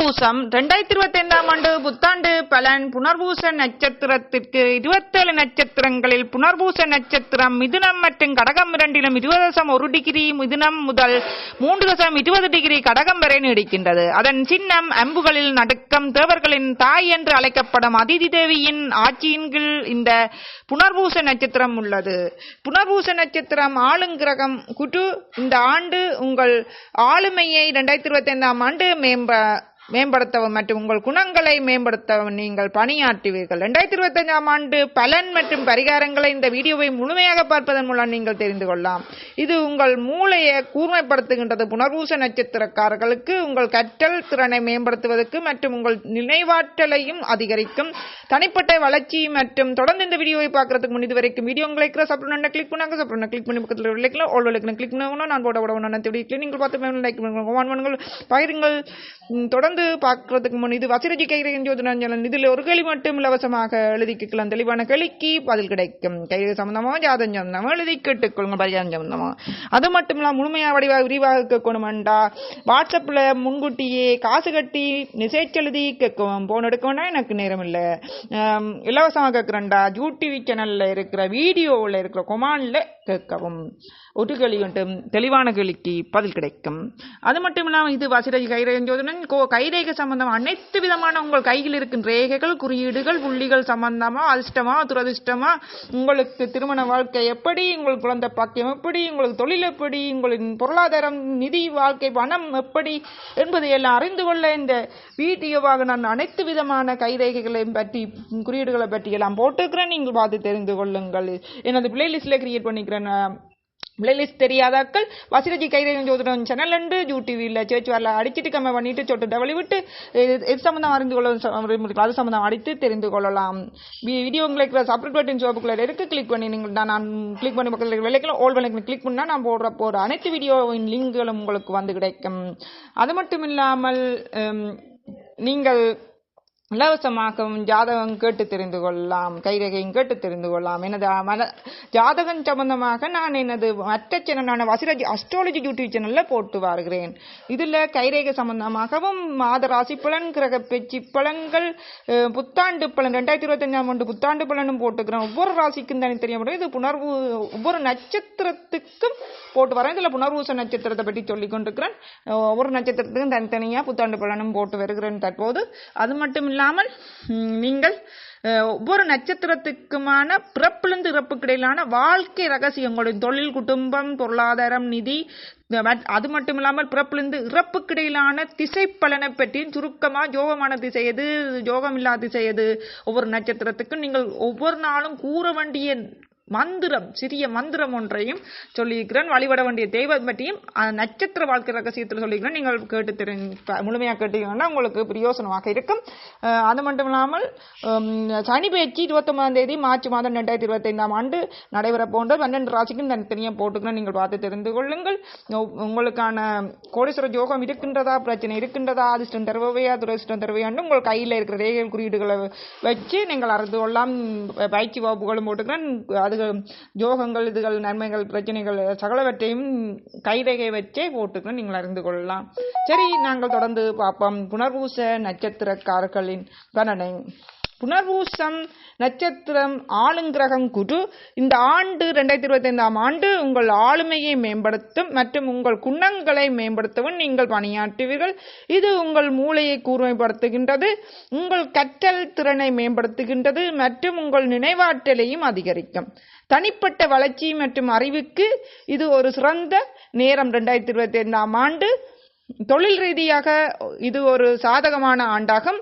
பூசம். ரெண்டாயிரத்தி இருபத்தி ஐந்தாம் ஆண்டு புத்தாண்டு பலன் புனர்பூச நட்சத்திரத்திற்கு இருபத்தேழு நட்சத்திரங்களில் புனர்பூச நட்சத்திரம் மிதுனம் மற்றும் கடகம் இரண்டிலும் இருபது தசம் ஒரு டிகிரி மிதுனம் முதல் மூன்று தசம் இருபது டிகிரி கடகம் வரை நீடிக்கின்றது. அதன் சின்னம் அம்புகளில் நடுக்கம் தேவர்களின் தாய் என்று அழைக்கப்படும் அதிதி தேவியின் ஆட்சியின் கீழ் இந்த புனர்பூச நட்சத்திரம் உள்ளது. புனர்பூச நட்சத்திரம் ஆளுங்கிரகம் குட்டு இந்த ஆண்டு உங்கள் ஆளுமையை இரண்டாயிரத்தி இருபத்தி ஐந்தாம் ஆண்டு மேம்ப மேம்படுத்தவும் மற்றும் உங்கள் குணங்களை மேம்படுத்தவும் நீங்கள் பணியாற்றுவீர்கள். ரெண்டாயிரத்தி இருபத்தஞ்சாம் ஆண்டு பலன் மற்றும் பரிகாரங்களை இந்த வீடியோவை முழுமையாக பார்ப்பதன் மூலம் நீங்கள் தெரிந்து கொள்ளலாம். இது உங்கள் மூளையை கூர்மைப்படுத்துகின்றது. புனர்பூச நட்சத்திரக்காரர்களுக்கு உங்கள் கற்றல் திறனை மேம்படுத்துவதற்கு மற்றும் உங்கள் நினைவாற்றலையும் அதிகரிக்கும். தனிப்பட்ட வளர்ச்சி மற்றும் தொடர்ந்து இந்த வீடியோவை பார்க்கறதுக்கு முன் இது வரைக்கும் வீடியோ உங்களுக்கு சப்ரண்ட் கிளிக் பண்ணாங்க சப்ரண்ட் கிளிக் பண்ணி பக்கத்தில் லைக்ல ஆல் லைக்ல கிளிக் பண்ணணும் நான் போட விட ஒன்று வீடியோ நீங்கள் பார்த்து லைக் பண்ணுங்க. ஒன் பண்ணுங்கள் பயிருங்கள் தொடர்ந்து பார்க்கறதுக்கு முன் இது வசிரஜி கைரகன் ஜோதிடாஞ்சலன் இதில் ஒரு கேள்வி மட்டும் இலவசமாக எழுதி கேட்கலாம். தெளிவான கேள்விக்கு பதில் கிடைக்கும். கைரக சம்பந்தமோ ஜாதம் சம்பந்தமோ எழுதி கேட்டுக்கொள்ளுங்க பரிகாரம் சம்பந்தமோ. அது மட்டும் இல்லாமல் முழுமையாக வடிவாக விரிவாக கேட்கணுமெண்டா வாட்ஸ்அப்பில் முன்கூட்டியே காசு கட்டி மெசேஜ் எழுதி கேட்கவும் போன் எடுக்கணும்னா எனக்கு நேரம் இல்லை இலவசமாக கேட்குறேன்டா. யூடிவி சேனலில் இருக்கிற வீடியோவில் இருக்கிற கொமானில் கேட்கவும். ஒரு கேள்வி மட்டும் தெளிவான கேள்விக்கு பதில் கிடைக்கும். அது மட்டும் இல்லாமல் இது வசிரஜி கைரேகன் ஜோதிடன் கோ கைரேகை சம்பந்தமாக அனைத்து விதமான உங்கள் கையில் இருக்கும் ரேகைகள் குறியீடுகள் புள்ளிகள் சம்பந்தமாக அதிர்ஷ்டமா துரதிர்ஷ்டமா உங்களுக்கு திருமண வாழ்க்கை எப்படி உங்கள் குழந்தை பாக்கியம் எப்படி உங்களுக்கு தொழில் எப்படி உங்களின் பொருளாதாரம் நிதி வாழ்க்கை பணம் எப்படி என்பதை எல்லாம் அறிந்து கொள்ள இந்த வீடியோவாக நான் அனைத்து விதமான கைரேகைகளையும் பற்றி குறியீடுகளை பற்றி எல்லாம் போட்டிருக்கிறேன். நீங்கள் பார்த்து தெரிந்து கொள்ளுங்கள். எனது பிளேலிஸ்டில் கிரியேட் பண்ணிக்கிறேன். பிளேலிஸ்ட் தெரியாதாக்கள் வசிரஜி கைரேகன் ஜோதிடம் சேனல் உண்டு யூடிவியில் சேர்ச் வரல அடிச்சுட்டு கம்மி பண்ணிட்டு சொட்டு டவலி விட்டு இது இது அறிந்து கொள்ள அது சம்மந்தம் அடித்து தெரிந்து கொள்ளலாம். வீடியோ உங்களுக்கு சப்ரேட் பட்டன் சோப்புக்குள்ள இருக்கு கிளிக் பண்ணி நீங்கள் நான் நான் கிளிக் பண்ணி பக்கத்தில் விலைக்கெல்லாம் ஓல் விலைக்கு கிளிக் பண்ணால் நான் போடுற போகிற அனைத்து வீடியோவின் லிங்குகளும் உங்களுக்கு வந்து கிடைக்கும். அது மட்டும் இல்லாமல் நீங்கள் இலவசமாகவும் ஜாதகம் கேட்டு தெரிந்து கொள்ளலாம் கைரகையும் கேட்டு தெரிந்து கொள்ளலாம். எனது மன ஜாதகம் சம்பந்தமாக நான் எனது மற்ற சேனலான வசிராஜ் அஸ்ட்ராலஜி யூடியூப் சேனல்ல போட்டு வருகிறேன். இதுல கைரேகை சம்பந்தமாகவும் மாத ராசி பலன் கிரக பேச்சு பலன்கள் புத்தாண்டு பலன் ரெண்டாயிரத்தி இருபத்தஞ்சாம் ஆண்டு புத்தாண்டு பலனும் போட்டுக்கிறேன் ஒவ்வொரு ராசிக்கும் தனித்தனியாக இது புணர்வு ஒவ்வொரு நட்சத்திரத்துக்கும் போட்டு வரேன் இதுல புனர்வூச நட்சத்திரத்தை பற்றி சொல்லிக் கொண்டிருக்கிறேன். ஒவ்வொரு நட்சத்திரத்துக்கும் தனித்தனியா புத்தாண்டு பலனும் போட்டு வருகிறேன் தற்போது. அது மட்டும் இல்லாமல் நீங்கள் ஒவ்வொரு நட்சத்திரத்துக்குமான பிறப்பிலிருந்து இறப்புக்கு இடையிலான வாழ்க்கை ரகசியங்களுடைய தொழில் குடும்பம் பொருளாதாரம் நிதி அது மட்டும் இல்லாமல் பிறப்பிலிருந்து இறப்புக்கு இடையிலான திசை பலனை பற்றியும் சுருக்கமா யோகமான திசை எது யோகம் இல்லாத திசை எது ஒவ்வொரு நட்சத்திரத்துக்கும் நீங்கள் ஒவ்வொரு நாளும் கூற வேண்டிய மந்திரம் சிறிய மந்திரம் ஒன்றையும் சொல்லியிருக்கிறேன். வழிபட வேண்டிய தெய்வம் பற்றியும் நட்சத்திர வாழ்க்கை ரகசியத்தில் சொல்லியிருக்கிறேன். நீங்கள் கேட்டு தெரிஞ்சு முழுமையாக கேட்டீங்கன்னா உங்களுக்கு பிரயோசனமாக இருக்கும். அது மட்டும் இல்லாமல் சனி பயிற்சி இருபத்தொன்பதாம் தேதி மார்ச் மாதம் ரெண்டாயிரத்தி இருபத்தைந்தாம் ஆண்டு நடைபெற போன்ற பன்னெண்டு ராசிக்கும் தனித்தனியாக போட்டுக்கிறேன் நீங்கள் பார்த்து தெரிந்து கொள்ளுங்கள். உங்களுக்கான கோடீஸ்வர யோகம் இருக்கின்றதா? பிரச்சனை இருக்கின்றதா? அதிர்ஷ்டம் தருவையா துரதிர்ஷ்டம் தருவையான்னு உங்கள் கையில் இருக்கிற ரேகல் குறியீடுகளை வச்சு நீங்கள் அறிந்து கொள்ளலாம். பயிற்சி வகுப்புகளும் போட்டுக்கிறேன் அது யோகங்கள் இதுகள் நன்மைகள் பிரச்சனைகள் சகலவற்றையும் கைரேகை வச்சே போட்டுக்கிறேன் நீங்கள் அறிந்து கொள்ளலாம். சரி நாங்கள் தொடர்ந்து பார்ப்போம். புனர்பூச நட்சத்திரக்காரர்களின் பலனை புனர்பூசம் நட்சத்திரம் ஆளுங்கிரகம் குரு. இந்த ஆண்டு ரெண்டாயிரத்தி இருபத்தி ஐந்தாம் ஆண்டு உங்கள் ஆளுமையை மேம்படுத்தும் மற்றும் உங்கள் குணங்களை மேம்படுத்தவும் நீங்கள் பணியாற்றுவீர்கள். இது உங்கள் மூளையை கூர்மைப்படுத்துகின்றது உங்கள் கற்றல் திறனை மேம்படுத்துகின்றது மற்றும் உங்கள் நினைவாற்றலையும் அதிகரிக்கும். தனிப்பட்ட வளர்ச்சி மற்றும் அறிவுக்கு இது ஒரு சிறந்த நேரம் ரெண்டாயிரத்தி இருபத்தி ஐந்தாம் ஆண்டு. தொழில் ரீதியாக இது ஒரு சாதகமான ஆண்டாகும்.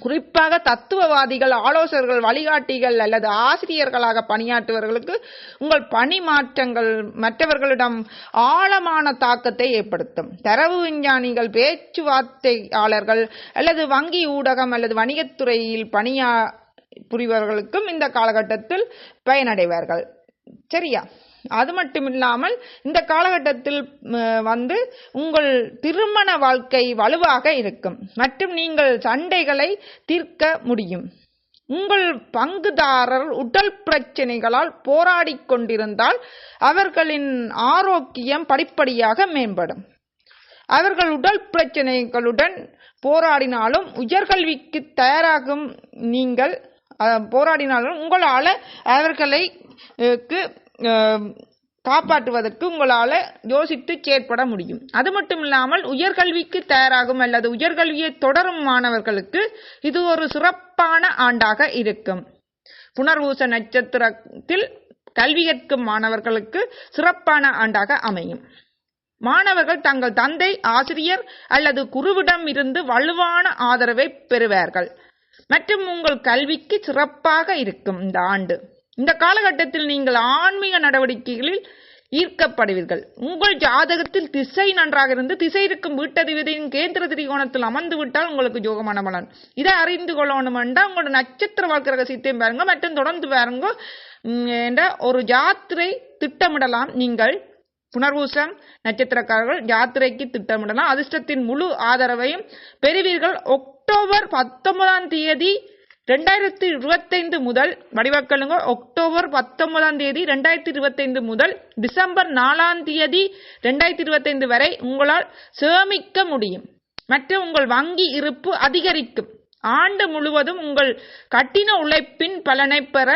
குறிப்பாக தத்துவவாதிகள் ஆலோசகர்கள் வழிகாட்டிகள் அல்லது ஆசிரியர்களாக பணியாற்றுவர்களுக்கு உங்கள் பணி மாற்றங்கள் மற்றவர்களிடம் ஆழமான தாக்கத்தை ஏற்படுத்தும். தரவு விஞ்ஞானிகள் பேச்சுவார்த்தையாளர்கள் அல்லது வங்கி ஊடகம் அல்லது வணிகத்துறையில் பணியா புரிபவர்களுக்கும் இந்த காலகட்டத்தில் பயனடைவார்கள். சரியா? அது மட்டும் இல்லாமல் இந்த காலகட்டத்தில் வந்து உங்கள் திருமண வாழ்க்கை வலுவாக இருக்கும். மற்றும் நீங்கள் சண்டைகளை தீர்க்க முடியும். உங்கள் பங்குதாரர் உடல் பிரச்சனைகளால் போராடிக் கொண்டிருந்தால் அவர்களின் ஆரோக்கியம் படிப்படியாக மேம்படும். அவர்கள் உடல் பிரச்சனைகளுடன் போராடினாலும் உயர்கல்விக்கு தயாராகும் நீங்கள் போராடினாலும் உங்களால் அவர்களை காப்பாற்றுவதற்கு உங்களால் யோசித்து செயற்பட முடியும். அது மட்டும் இல்லாமல் உயர்கல்விக்கு தயாராகும் அல்லது உயர்கல்வியை தொடரும் மாணவர்களுக்கு இது ஒரு சிறப்பான ஆண்டாக இருக்கும். புனர்வூச நட்சத்திரத்தில் கல்வி கற்கும் மாணவர்களுக்கு சிறப்பான ஆண்டாக அமையும். மாணவர்கள் தங்கள் தந்தை ஆசிரியர் அல்லது குருவிடம் இருந்து வலுவான ஆதரவை பெறுவார்கள். மற்றும் உங்கள் கல்விக்கு சிறப்பாக இருக்கும் இந்த ஆண்டு. இந்த காலகட்டத்தில் நீங்கள் ஆன்மீக நடவடிக்கைகளில் ஈர்க்கப்படுவீர்கள். உங்கள் ஜாதகத்தில் திசை நன்றாக இருந்து திசை இருக்கும் வீட்டதிபதியின் கேந்திர திரிகோணத்தில் அமர்ந்து விட்டால் உங்களுக்கு ஜோகமான பலன். இதை அறிந்து கொள்ளணும் என்றால் உங்களோட நட்சத்திர வாழ்க்கை ரகசியத்தையும் பாருங்க மற்றும் தொடர்ந்து பாருங்க. என்ற ஒரு யாத்திரை திட்டமிடலாம் நீங்கள். புனர்வூசம் நட்சத்திரக்காரர்கள் யாத்திரைக்கு திட்டமிடலாம். அதிர்ஷ்டத்தின் முழு ஆதரவையும் பெறுவீர்கள். அக்டோபர் பத்தொன்பதாம் தேதி ரெண்டாயிரத்தி இருபத்தைந்து முதல் வடிவக்கலுங்க அக்டோபர் பத்தொன்பதாம் தேதி ரெண்டாயிரத்தி இருபத்தைந்து முதல் டிசம்பர் நாலாம் தேதி ரெண்டாயிரத்தி இருபத்தைந்து வரை உங்களால் சேமிக்க முடியும். மற்றும் உங்கள் வங்கி இருப்பு அதிகரிக்கும். ஆண்டு முழுவதும் உங்கள் கடின உழைப்பின் பலனை பெற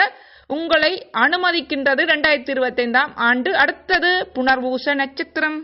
உங்களை அனுமதிக்கின்றது ரெண்டாயிரத்தி இருபத்தைந்தாம் ஆண்டு. அடுத்தது புனர்வூச நட்சத்திரம்.